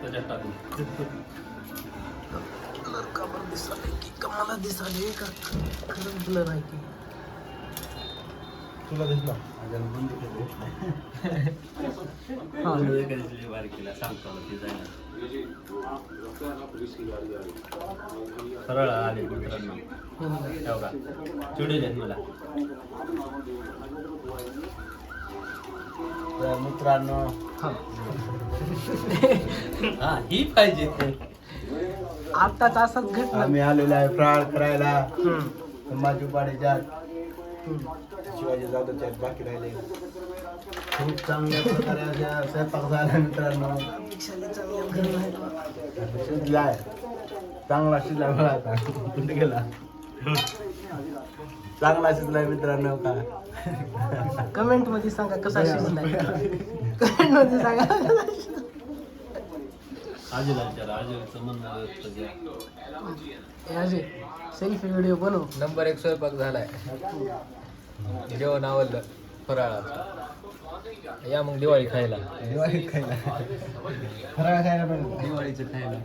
त्याच्यात टाकून का बरं दिसाले की का मला दिसाले का खरंच ब्लर आहे की तुला दिसला सरळ आले मित्रांनो. ठेव का? चिडू देत मला. तर मित्रांनो हा पाहिजे आताच असाच घटना आम्ही आलेलो आहे फ्राळ करायला. हम्म. संभाजीपाडीच्या हम्म. शिवाजी जाधवच्या बाकी राहिले. खूप चांगल्या प्रकारे अशा स्वयंपाक झाला मित्रांनो. शिजलाय चांगला शिजला बघा आता. कुठे गेला? चांगला शिजलाय मित्रांनो का? कमेंटमध्ये सांगा कसा शिजलाय. कमेंटमध्ये सांगा आजीला विचार आजीचं म्हणणं. अजय सेल्फी व्हिडिओ बनव. नंबर एक स्वयंपाक झालाय. जेवण आवडलं फराळाचं या मग दिवाळी खायला. दिवाळी खायला. फराळ खायला पाहिजे दिवाळीचं खायला.